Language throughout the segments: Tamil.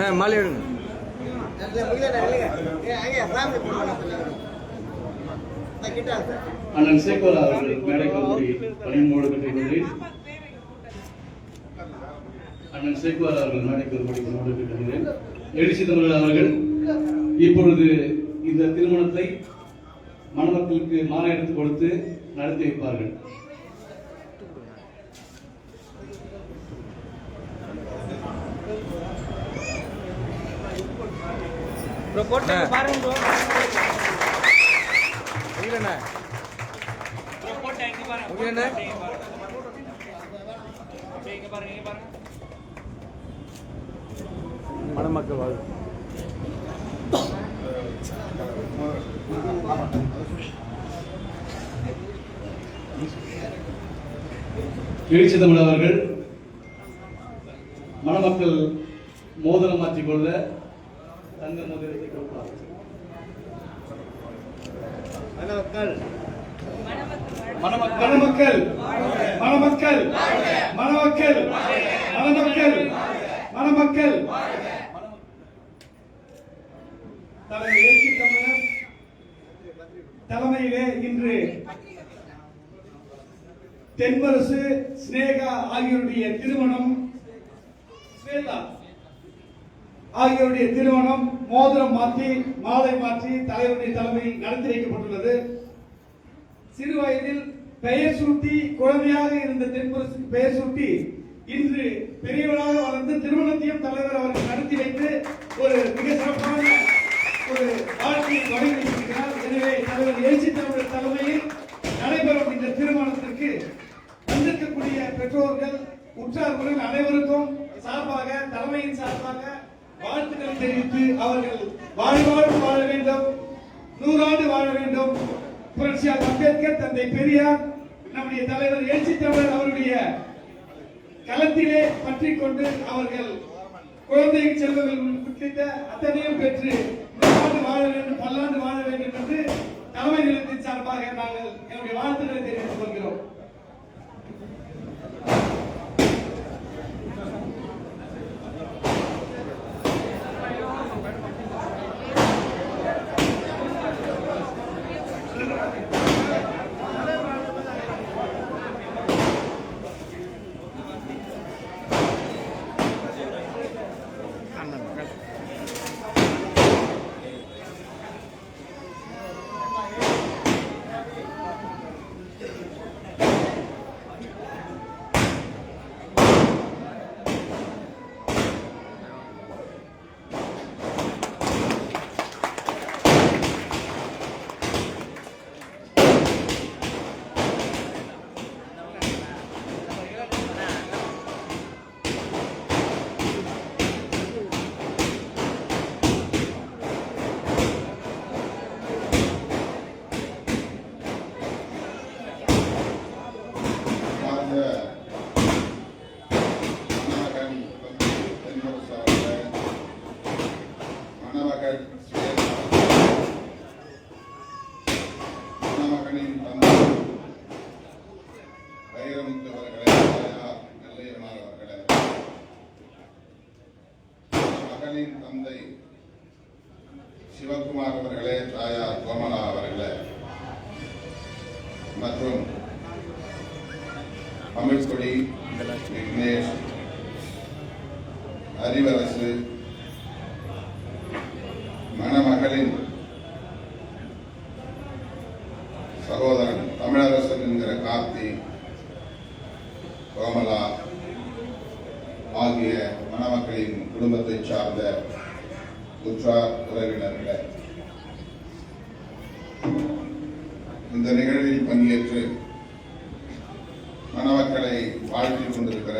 அண்ணா மாலை எடுங்க அண்ணன் சேகோலா அவர்கள் மேடைக்கு கூறி பணிமோடு கட்டிக்கொண்டேன் அண்ணன் சேகோலா அவர்கள் மேடைக்கு ஒரு பணிமோடு கட்டிக்கொண்டேன் எழுச்சி தமிழர் அவர்கள் இப்பொழுது இந்த திருமணத்தை மணமக்களுக்கு மாலை எடுத்து கொடுத்து நடத்தி வைப்பார்கள். ப்ரோ போட்டு பாருங்க ப்ரோ. இல்லைண்ணா ஓகேண்ணா மணமக்கள் வாழ். எழுச்சி தமிழ் அவர்கள் மணமக்கள் மணமக்கள். மணமக்கள். மணமக்கள். மணமக்கள். மணமக்கள். மணமக்கள். தமிழர். தலைமையிலே இன்று தென்வரசு ஸ்னேகா ஆகியோருடைய திருமணம். ஸ்வேதா ஆகியோருடைய திருமணம். மோதிரம் மாற்றி மாலை மாற்றி தலைவருடைய தலைமையில் நடத்தி வைக்கப்பட்டுள்ளது. சிறு வயதில் பெயர் சூட்டி குழந்தையாக இருந்த தென்புரசுக்கு பெயர் சூட்டி இன்று பெரியவராக வளர்ந்து திருமணத்தையும் தலைவர் அவர்கள் நடத்தி வைத்து ஒரு மிக சிறப்பான ஒரு வாழ்க்கையை தொடங்கி வைத்திருக்கிறார். எனவே தலைவர் எழுச்சி தமிழர் தலைமையில் நடைபெறும் இந்த திருமணத்திற்கு வந்திருக்கக்கூடிய பெற்றோர்கள் உற்றார்கள் அனைவருக்கும் சார்பாக தலைமையின் சார்பாக வாழ்த்துக்கள் தெரிவித்து அவர்கள் வாழ்வாடு வாழ வேண்டும். நூறாண்டு வாழ வேண்டும். புரட்சியார் அம்பேத்கர் தந்தை பெரியார் நம்முடைய தலைவர் எழுச்சி தமிழர் அவருடைய களத்திலே பற்றி கொண்டு அவர்கள் குழந்தை செல்வங்கள் உள்ளிட்ட அத்தனையும் பெற்று நூறாண்டு வாழ வேண்டும் பல்லாண்டு வாழ வேண்டும் என்று தலைமை நிலத்தின் சார்பாக நாங்கள் என்னுடைய வாழ்த்துக்களை தெரிவித்துக் கொள்கிறோம். மணமகள் தந்தை வைரமுத்து அவர்களே தாயார் அவர்களே மகனின் தந்தை சிவகுமார் அவர்களே தாயார் கோமலா அவர்களே. மற்றும் அமிர்கொடி விக்னேஷ் அறிவரசு மகளின் சகோதரன் தமிழரசன் என்கிற கார்த்தி கோமலா ஆகிய மணமக்களின் குடும்பத்தை சார்ந்த உற்றார் உறவினர்களே இந்த நிகழ்வில் பங்கேற்று மணமக்களை வாழ்த்திக் கொண்டிருக்கிற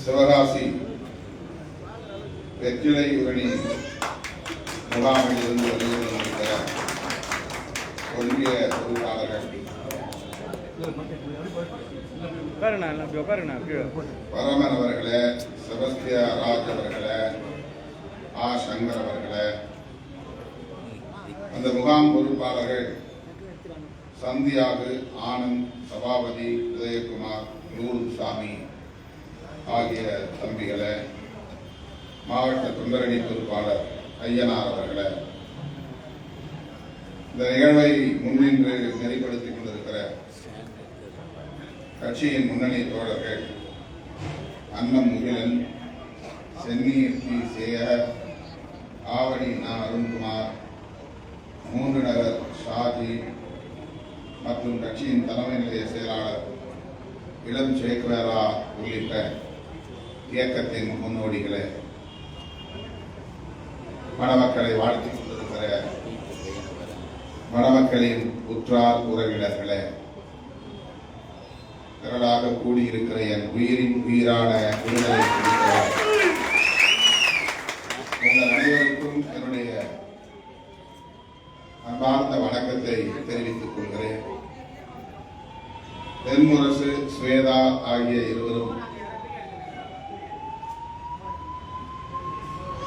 சிவகாசி வெற்றிலை உரணி முகாமில் இருந்து வெளியிட்டிருக்கிற ஒன்றிய கீழே பரமன் அவர்களே செபஸ்தியா ராஜ் அவர்களே ஆ சங்கர் அவர்களே அந்த முகாம் பொறுப்பாளர்கள் சந்தியாகு ஆனந்த் சபாபதி உதயகுமார் நூறு சாமி ஆகிய தம்பிகளே மாவட்ட தொண்டரணி பொறுப்பாளர் ஐயனார் அவர்களை. இந்த நிகழ்வை முன்னின்று நெறிப்படுத்திக் கொண்டிருக்கிற கட்சியின் முன்னணி தோழர்கள் அன்னம் முகிலன் சென்னீர் டி சேகர் ஆவடி நா அருண்குமார் மூன்று நகர் ஷாஜி மற்றும் கட்சியின் தலைமை நிலைய செயலாளர் இளம் சேக்வேரா உள்ளிட்ட இயக்கத்தின் முன்னோடிகளை. மணமக்களை வாழ்த்திக் கொண்டிருக்கிற மணமக்களின் உற்றார் உறவினர்களே திரளாக கூடியிருக்கிற என் உயிரின் உயிரான விடுதலை புலிகளே, உங்கள் அனைவருக்கும் என்னுடைய அன்பார்ந்த வணக்கத்தை தெரிவித்துக் கொள்கிறேன். தென்முரசு ஸ்வேதா ஆகிய இருவரும்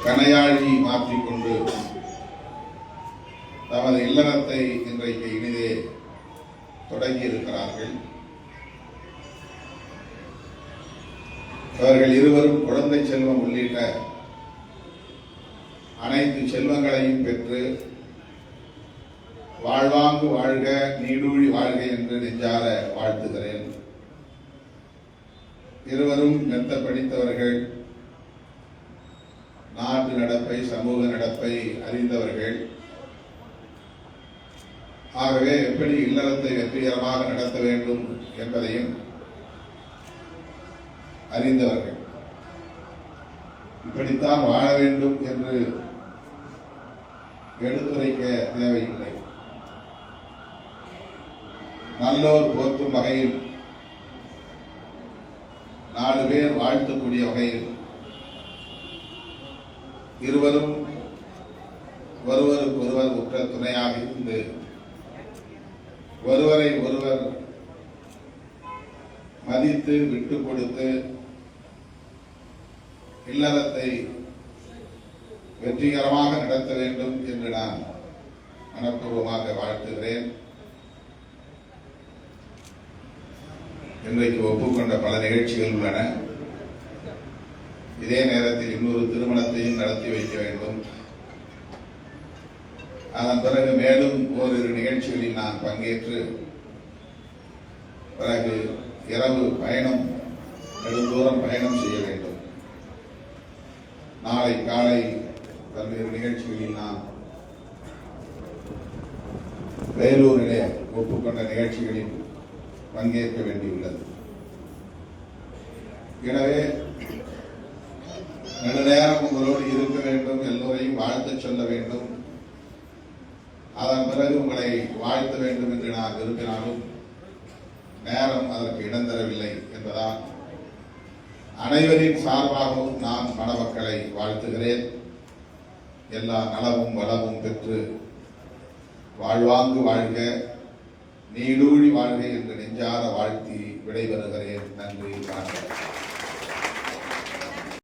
கனையாழி மாற்றிக்கொண்டு தமது இல்லறத்தை இன்றைக்கு இனிதே தொடங்கி இருக்கிறார்கள் அவர்கள் இருவரும் குழந்தை செல்வம் உள்ளிட்ட அனைத்து செல்வங்களையும் பெற்று வாழ்வாங்கு வாழ்க நீடூழி வாழ்க என்று நெஞ்சார வாழ்த்துகிறேன். இருவரும் மெத்த படித்தவர்கள் நாட்டு நடப்பை சமூக நடப்பை அறிந்தவர்கள். ஆகவே எப்படி இல்லறத்தை வெற்றிகரமாக நடத்த வேண்டும் என்பதையும் அறிந்தவர்கள். இப்படித்தான் வாழ வேண்டும் என்று எடுத்துரைக்க தேவையில்லை. நல்லோர் போற்றும் வகையில் நாலு பேர் வாழ்த்தக்கூடிய வகையில் இருவரும் ஒருவருக்கு ஒருவர் உற்ற துணையாக இருந்து ஒருவரை ஒருவர் மதித்து விட்டு கொடுத்து இல்லறத்தை வெற்றிகரமாக நடத்த வேண்டும் என்று நான் மனப்பூர்வமாக வாழ்த்துகிறேன். இன்றைக்கு ஒப்புக்கொண்ட பல நிகழ்ச்சிகள் உள்ளன. இதே நேரத்தில் இன்னொரு திருமணத்தையும் நடத்தி வைக்க வேண்டும். அதன் பிறகு மேலும் ஓரிரு நிகழ்ச்சிகளில் நான் பங்கேற்று பிறகு இரவு பயணம் நெடுந்தூரம் பயணம் செய்ய வேண்டும். நாளை காலை பல்வேறு நிகழ்ச்சிகளில் நான் வேலூரிலே ஒப்புக்கொண்ட நிகழ்ச்சிகளில் பங்கேற்க வேண்டியுள்ளது. எனவே நெடுநேரம் உங்களோடு இருக்க வேண்டும் எல்லோரையும் வாழ்த்துச் சொல்ல வேண்டும். அதன் பிறகு உங்களை வாழ்த்த வேண்டும் என்று நான் விரும்பினாலும் நேரம் அதற்கு இடம் தரவில்லை என்பதால் அனைவரின் சார்பாகவும் நான் மணமக்களை வாழ்த்துகிறேன். எல்லா நலமும் வளமும் பெற்று வாழ்வாங்கு வாழ்க நீடூழி வாழ்க என்று நெஞ்சார வாழ்த்தி விடைபெறுகிறேன். நன்றி வணக்கம்.